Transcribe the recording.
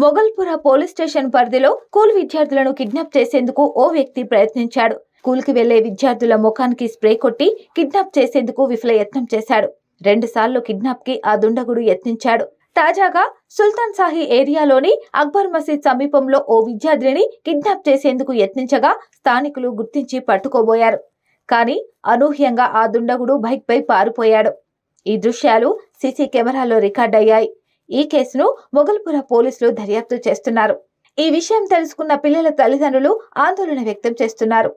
Moghalpura police station పరిధిలో school విద్యార్థులను kidnap చేసేందుకు ఓ వ్యక్తి ప్రయత్నించాడు. స్కూల్కి వెళ్ళే విద్యార్థుల ముఖానికి స్ప్రే కొట్టి కిడ్నాప్ చేసేందుకు విఫల యత్నం చేశాడు. రెండుసార్లు కిడ్నాప్కి ఆ దుండగుడు యత్నించాడు. తాజాగా సుల్తాన్ సాహి ఏరియాలోని అక్బర్ మసీద్ సమీపంలో ఓ విద్యార్థిని కిడ్నాప్ చేసేందుకు యత్నించగా స్థానికులు గుర్తించి పట్టుకోబోయారు. కానీ అనూహ్యంగా ఆ దుండగుడు బైక్ పై పారిపోయాడు. ఈ దృశ్యాలు సీసీ కెమెరాలో రికార్డయ్యాయి. ఈ కేసును మొగల్పుర పోలీసులు దర్యాప్తు చేస్తున్నారు. ఈ విషయం తెలుసుకున్న పిల్లల తల్లిదండ్రులు ఆందోళన వ్యక్తం చేస్తున్నారు.